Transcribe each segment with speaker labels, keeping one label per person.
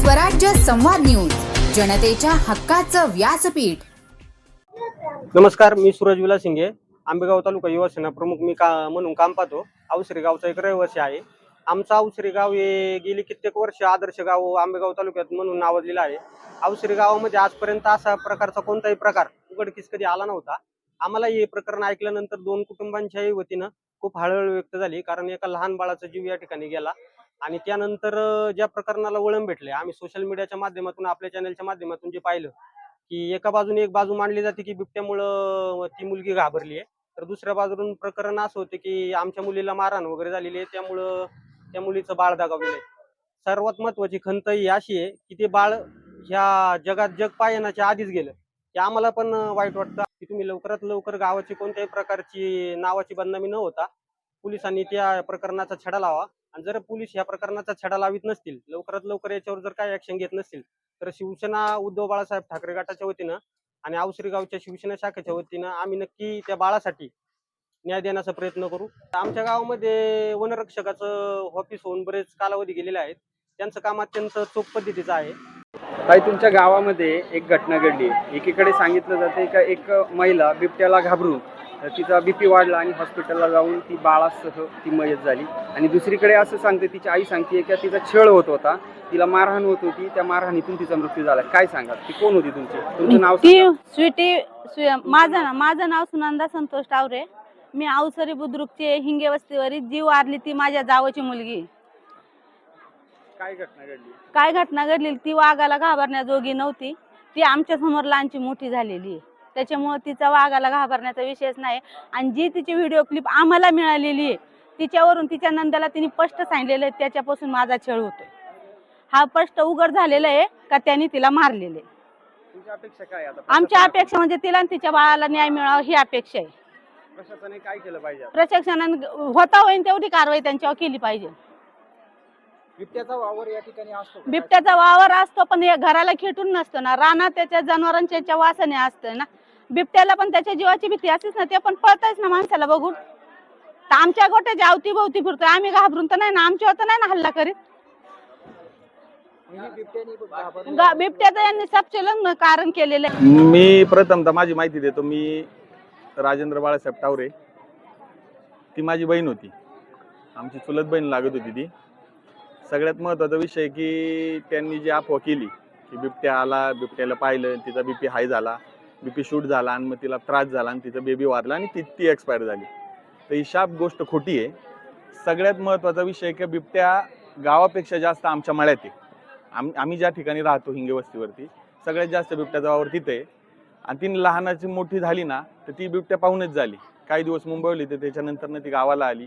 Speaker 1: स्वराज्य संवाद न्यूज जनतेच्या हक्काचं व्यासपीठ.
Speaker 2: नमस्कार मी सूरज विलास सिंगे आंबेगाव तालुका युवा सेना प्रमुख मी का म्हणून काम पाहतो. औसरी गावचा एक रहिवासी आहे. आमचं औसरी गाव हे गेली कित्येक वर्ष आदर्श गाव आंबेगाव तालुक्यात म्हणून नावाजलेलं आहे. औसरी गावामध्ये आजपर्यंत असा प्रकारचा कोणताही प्रकार उघडकीस कधी आला नव्हता. आम्हाला हे प्रकरण ऐकल्यानंतर दोन कुटुंबांच्याही वतीनं खूप हळहळ व्यक्त झाली कारण एका लहान बाळाचा जीव या ठिकाणी गेला. आणि त्यानंतर ज्या प्रकरणाला वळण भेटले आम्ही सोशल मीडियाच्या माध्यमातून आपल्या चॅनलच्या माध्यमातून जे पाहिलं की एका बाजूने एक बाजू मांडली जाते की बिबट्यामुळं ती मुलगी घाबरली आहे. तर दुसऱ्या बाजून प्रकरण असं होते की आमच्या मुलीला मारहाण वगैरे झालेली आहे. त्यामुळं त्या मुलीचं बाळ दागावलेलं आहे. सर्वात महत्वाची खंत ही अशी आहे की ते बाळ ह्या जगात जग पायनाच्या आधीच गेलं. ते आम्हाला पण वाईट वाटतं की तुम्ही लवकरात लवकर गावाची कोणत्याही प्रकारची नावाची बदनामी न होता पोलिसांनी त्या प्रकरणाचा छडा लावा. आणि जर पोलीस या प्रकरणाचा छडा लावित नसतील लवकरात लवकर याच्यावर जर काही ऍक्शन घेत नसतील तर शिवसेना उद्धव बाळासाहेब ठाकरे गटाच्या वतीनं आणि औसरी गावच्या शिवसेना शाखेच्या वतीनं आम्ही नक्की त्या बाळासाठी न्याय देण्याचा प्रयत्न करू. आमच्या गावामध्ये वनरक्षकाचं ऑफिस होऊन बरेच कालावधी गेलेले आहेत. त्यांचं काम अत्यंत चोख पद्धतीचं आहे.
Speaker 3: काही तुमच्या गावामध्ये एक घटना घडली. एकीकडे सांगितलं जाते का एक महिला बिबट्याला घाबरून तिचा बीपी वाढला आणि हॉस्पिटलला जाऊन ती बाळासह ती मयत झाली. आणि दुसरीकडे असं सांगते तिची आई सांगते की तिचा छळ होत होता. तिला मारहाण होत होती. त्या मारहाणीतून तिचा मृत्यू झाला. काय सांगा ती कोण होती तुमची? तुमचं नाव
Speaker 4: ती. स्वीटी स्वी- माझं ना माझं नाव सुनंदा संतोष टावरे. मी अवसरी बुद्रुकची हिंगे वस्तीवरील जीव वारली ती माझ्या जावची मुलगी.
Speaker 3: काय घटना घडली?
Speaker 4: काय घटना घडली? ती वाघाला घाबरण्याजोगी नव्हती. ती आमच्यासमोर लहानची मोठी झालेली आहे. त्याच्यामुळे तिचा वाघाला घाबरण्याचा विषयच नाही. आणि जी तिची व्हिडिओ क्लिप आम्हाला मिळालेली आहे तिच्यावरून तिच्या नंदाला तिने स्पष्ट सांगितलेलं आहे त्याच्यापासून माझा छळ होतोय. हा स्पष्ट उघड झालेला आहे का त्यांनी तिला मारलेलं आमच्या अपेक्षा म्हणजे तिला आणि तिच्या बाळाला न्याय मिळावा ही अपेक्षा आहे.
Speaker 3: प्रशासनाने काय केलं पाहिजे?
Speaker 4: प्रशासनाने होता होईन तेवढी कारवाई त्यांच्यावर केली पाहिजे.
Speaker 3: बिबट्याचा वावर या ठिकाणी असतो?
Speaker 4: बिबट्याचा वावर असतो पण हे घराला खेटून नसतं ना. रानात त्याच्या जनावरांच्या याच्या वासाने असतं ना. बिबट्याला पण त्याच्या जीवाची भीती असतेच ना ते पण पळतायच ना माणसाला बघून. तर आमच्या गोट्याच्या अवती भोवती फिरतोय आम्ही घाबरून तर नाही ना आमच्यावर तर नाही ना हल्ला करीत. गा- बिबट्याचं यांनी सबचलन कारण केलेलं आहे.
Speaker 5: मी प्रथमतः माझी माहिती देतो मी राजेंद्र बाळासाहेब टावरे. ती माझी बहीण होती. आमची चुलत बहीण लागत होती ती. सगळ्यात महत्त्वाचा विषय की त्यांनी जी अफवा केली की बिबट्या आला बिबट्याला पाहिलं तिचा बीपी हाय झाला बीपी शूट झाला आणि मग तिला त्रास झाला आणि तिचा बेबी वारला आणि ती ती एक्सपायर झाली. तर ही शाप गोष्ट खोटी आहे. सगळ्यात महत्त्वाचा विषय की बिबट्या गावापेक्षा जास्त आमच्या मळ्यात आहे. आम आम्ही ज्या ठिकाणी राहतो हिंगे वस्तीवरती सगळ्यात जास्त बिबट्याचा वावर तिथे आहे. आणि ती लहानाची मोठी झाली ना तर ती बिबट्या पाहूनच झाली. काही दिवस मुंबईवली तर त्याच्यानंतर ती गावाला आली.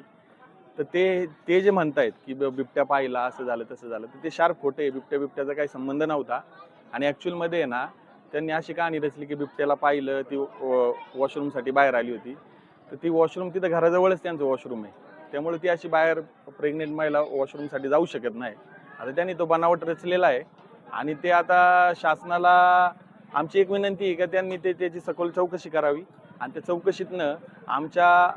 Speaker 5: तर ते ते जे म्हणतायत की ब- बिबट्या पाहिला असं झालं तसं झालं तर ते शार्प खोटे आहे. बिबट्या बिबट्याचा काही संबंध नव्हता. आणि ॲक्च्युअलमध्ये आहे ना त्यांनी अशी कहाणी रचली की बिबट्याला पाहिलं ती वॉशरूमसाठी बाहेर आली होती. तर ती वॉशरूम तिथं घराजवळच त्यांचं वॉशरूम आहे. त्यामुळे ती अशी बाहेर प्रेग्नेंट महिला वॉशरूमसाठी जाऊ शकत नाही. आता त्यांनी तो बनावट रचलेला आहे. आणि ते आता शासनाला आमची एक विनंती आहे का त्यांनी ते त्याची सखोल चौकशी करावी. आणि त्या चौकशीतनं आमच्या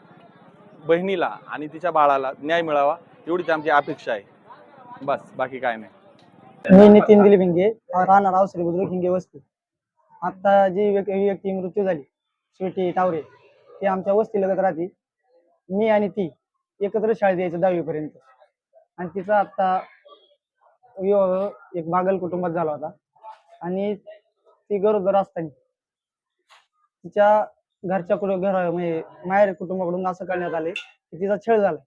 Speaker 5: बहिणीला आणि तिच्या बाळाला न्याय मिळावा एवढीच आमची अपेक्षा आहे. बस बाकी काय नाही.
Speaker 6: मी नितीन दिलीप हिंगे राहणार अवसरी बुद्रुक हिंगे वस्ती. आता जी व्यक्ती मृत्यू झाली शेवटी टावरे ती आमच्या वस्ती लगत राहते. मी आणि ती एकत्र शाळेत यायचं दहावीपर्यंत. आणि तिचा आता विवाह एक बागल कुटुंबात झाला होता. आणि ती गरोदर असताना तिच्या घरच्या कुठं घर म्हणजे माहेर कुटुंबाकडून असं करण्यात आले की तिचा छळ झाला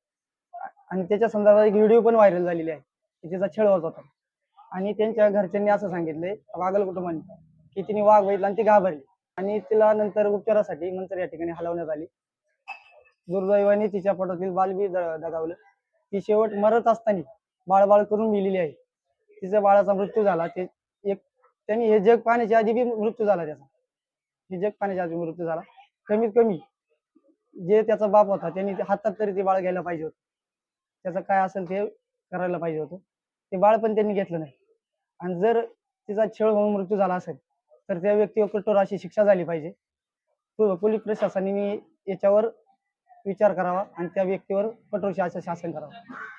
Speaker 6: आणि त्याच्या संदर्भात एक व्हिडिओ पण व्हायरल झालेली आहे की तिचा छळ होत होता. आणि त्यांच्या घरच्यांनी असं सांगितलंय वाघल कुटुंबाने की तिने वाघ बघितला आणि ती घाबरली. आणि तिला नंतर उपचारासाठी नंतर या ठिकाणी हलवण्यात आली. दुर्दैवाने तिच्या पोटातील बालबी दगावलं. ती शेवट मरत असताना बाळबाळ करून मिलेली आहे. तिच्या बाळाचा मृत्यू झाला. ते एक त्यांनी हे जग पाहण्याच्या आधी बी मृत्यू झाला त्याचा. हे जग पाहण्याच्या आधी मृत्यू झाला. कमीत कमी जे त्याचा बाप होता त्यांनी ते हातात तरी ते बाळ घ्यायला पाहिजे होतं. त्याचं काय असेल ते करायला पाहिजे होतं. ते बाळ पण त्यांनी घेतलं नाही. आणि जर तिचा छेळ होऊन मृत्यू झाला असेल तर त्या व्यक्तीवर कठोर अशी शिक्षा झाली पाहिजे. पोलीस प्रशासनाने याच्यावर विचार करावा आणि त्या व्यक्तीवर कठोर शासन करावं.